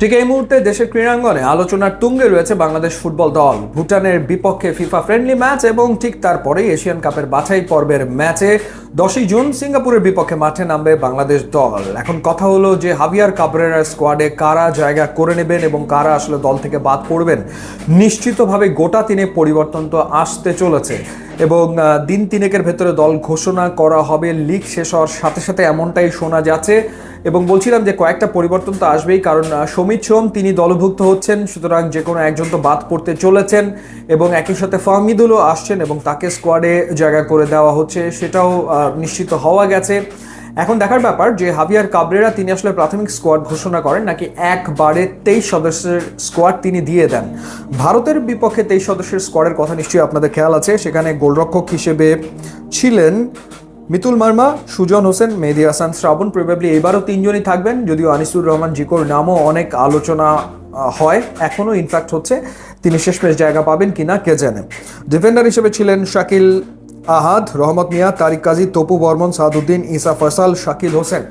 ঠিক এই মুহূর্তে দেশের ক্রীড়াঙ্গনে আলোচনার তুঙ্গে রয়েছে বাংলাদেশ ফুটবল দল। ভুটানের বিপক্ষে ফিফা ফ্রেন্ডলি ম্যাচ এবং ঠিক তারপরেই এশিয়ান কাপের বাছাই পর্বের ম্যাচে দশই জুন সিঙ্গাপুরের বিপক্ষে মাঠে নামবে বাংলাদেশ দল। এখন কথা হলো যে হাবিয়ার কাবরেরার স্কোয়াডে কারা জায়গা করে নেবেন এবং কারা আসলে দল থেকে বাদ পড়বেন? নিশ্চিতভাবে গোটা তিনে পরিবর্তন তো আসতে চলেছে। এবং দিন তিনেকের ভেতরে দল ঘোষণা করা হবে, লিগ শেষ হওয়ার সাথে সাথে এমনটাই শোনা যাচ্ছে। এবং বলছিলাম যে কয়েকটা পরিবর্তন তো আসবেই, কারণ সমিত সোম, তিনি দলভুক্ত হচ্ছেন, সুতরাং যে কোনো একজন তো বাদ পড়তে চলেছেন এবং একই সাথে ফাহমিদুলও আসছেন এবং তাকে স্কোয়াডে জায়গা করে দেওয়া হচ্ছে, সেটাও নিশ্চিত হওয়া গেছে। এখন দেখার ব্যাপার যে হাবিয়ার কাবরেরা তিনি আসলে প্রাথমিক স্কোয়াড ঘোষণা করেন, নাকি একবারে তেইশ সদস্যের স্কোয়াড তিনি দিয়ে দেন? ভারতের বিপক্ষে তেইশ সদস্যের স্কোয়াডের কথা নিশ্চয়ই আপনাদের খেয়াল আছে, সেখানে গোলরক্ষক হিসেবে ছিলেন মিতুল মার্মা, সুজন হোসেন, মেহেদি হাসান, শ্রাবণ প্রবাবলি এবারও তিনজনই থাকবেন, যদিও আনিসুর রহমান জিকোর নামও অনেক আলোচনা হয়। এখনও ইনফ্যাক্ট হচ্ছে, তিনি শেষমেশ জায়গা পাবেন কিনা কে জানে। ডিফেন্ডার হিসেবে ছিলেন শাকিল আহাদ, রহমত মিয়া, তারিক কাজী, তপু বর্মন, সাদুদ্দিন ইসা ফয়সাল, শাকিল হোসেন।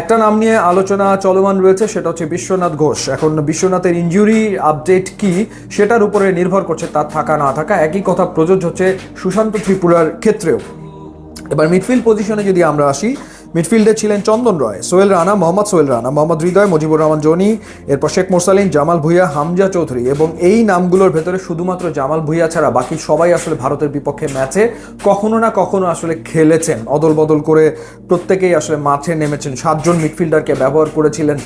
একটা নাম নিয়ে আলোচনা চলমান রয়েছে, সেটা হচ্ছে বিশ্বনাথ ঘোষ। এখন বিশ্বনাথের ইনজুরি আপডেট কি, সেটার উপরে নির্ভর করছে তার থাকা না থাকা। একই কথা প্রযোজ্য হচ্ছে সুশান্ত ত্রিপুরার ক্ষেত্রেও। এবার মিডফিল্ড পজিশনে যদি আমরা আসি মিডফিল্ডে ছিলেন চন্দন রয়, সোহেল রানা, মোহাম্মদ সোহেল রানা, মোহাম্মদ হৃদয়, মুজিবুর রহমান, জনি, এরপর শেখ মোরসালিন, জামাল ভুইয়া, হামজা চৌধুরী এবং এই নামগুলোর ভেতরে শুধুমাত্র জামাল ভুইয়া ছাড়া বাকি সবাই আসলে ভারতের বিপক্ষে ম্যাচে কখনো না কখনো আসলে খেলেছেন। অদল বদল করে প্রত্যেকেই আসলে মাঠে নেমেছেন। সাতজন মিডফিল্ডারকে ব্যবহার করেছিলেন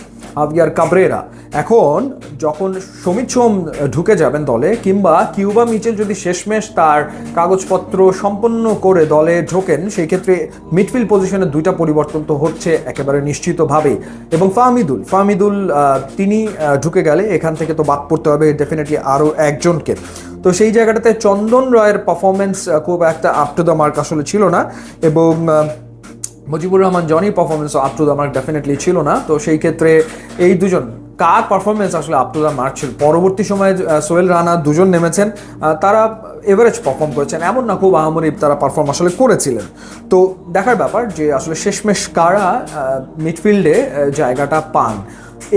আবিয়ার কাবরেরা। এখন যখন সমিত সোম ঢুকে যাবেন দলে কিংবা কিউবা মিচেল যদি শেষমেশ তার কাগজপত্র সম্পন্ন করে দলে ঢোকেন সেই ক্ষেত্রে মিডফিল্ড পজিশনে দুইটা পরিবর্তন তো হচ্ছে একেবারে নিশ্চিতভাবেই। এবং ফাহমিদুল ফাহমিদুল তিনি ঢুকে গেলে এখান থেকে তো বাদ পড়তে হবে ডেফিনেটলি আরও একজনকে। তো সেই জায়গাটাতে চন্দন রয়ের পারফরমেন্স খুব একটা আপ টু দ্য মার্ক আসলে ছিল না। এবং Mujibur Rahman Jony performance up to the mark definitely ছিল না। তো সেই ক্ষেত্রে এই দুজন, কার পারফরমেন্স আসলে আপ টু দ্য মার্ক ছিল? পরবর্তী সময়ে সোহেল রানা দুজন নেমেছেন তারা এভারেজ পারফর্ম করেছেন। এমন না খুব আহামরি তারা পারফর্ম আসলে করেছিলেন। তো দেখার ব্যাপার যে আসলে শেষমেশ কারা মিডফিল্ডে জায়গাটা পান।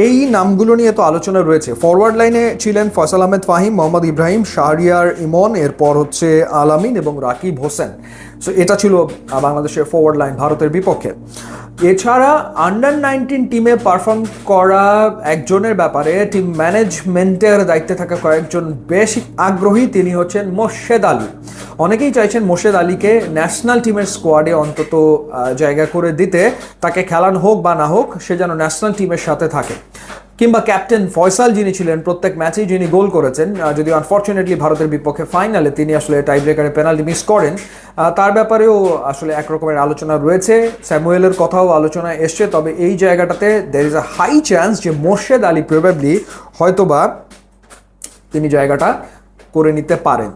এই নামগুলো নিয়ে তো আলোচনা রয়েছে। ফরওয়ার্ড লাইনে ছিলেন ফয়সাল আহমেদ ফাহিম, মোহাম্মদ ইব্রাহিম, শাহরিয়ার ইমন, এরপর হচ্ছে আলামিন এবং রাকিব হোসেন। সো এটা ছিল বাংলাদেশের ফরওয়ার্ড লাইন ভারতের বিপক্ষে। এছাড়া আন্ডার নাইনটিন টিমে পারফর্ম করা একজনের ব্যাপারে টিম ম্যানেজমেন্টের দায়িত্বে থাকা কয়েকজন বেশ আগ্রহী, তিনি হচ্ছেন মোর্শেদ আলী। অনেকেই চাইছেন মোর্শেদ আলীকে ন্যাশনাল টিমের স্কোয়াডে অন্তত জায়গা করে দিতে। তাকে খেলানো হোক বা না হোক, সে যেন ন্যাশনাল টিমের সাথে থাকে। কিংবা ক্যাপ্টেন ফয়সাল যিনি ছিলেন, প্রত্যেক ম্যাচেই যিনি গোল করেছেন যদিও আনফর্চুনেটলি ভারতের বিপক্ষে ফাইনালে তিনি আসলে টাই ব্রেকারে পেনাল্টি মিস করেন। তার ব্যাপারেও আসলে একরকমের আলোচনা রয়েছে। স্যামুয়েলের কথাও আলোচনা এসছে, তবে এই জায়গাটাতে there is a high chance যে মোর্শেদ আলী প্রবাবলি হয়তোবা তিনি জায়গাটা করে নিতে পারেন।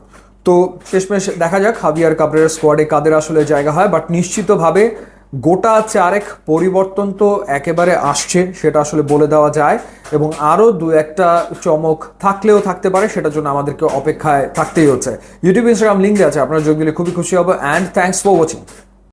তো শেষমেশ দেখা যাক হাবিয়ার কাবরের স্কোয়াডে কাদের আসলে জায়গা হয় বাট নিশ্চিতভাবে গোটা চারেক পরিবর্তন তো একেবারে আসছে, সেটা আসলে বলে দেওয়া যায়। এবং আরও দু একটা চমক থাকলেও থাকতে পারে, সেটার জন্য আমাদেরকে অপেক্ষায় থাকতেই হচ্ছে। ইউটিউব ইনস্টাগ্রাম লিঙ্ক আছে, আপনারা যোগ দিলে খুবই খুশি হব অ্যান্ড থ্যাংকস ফর ওয়াচিং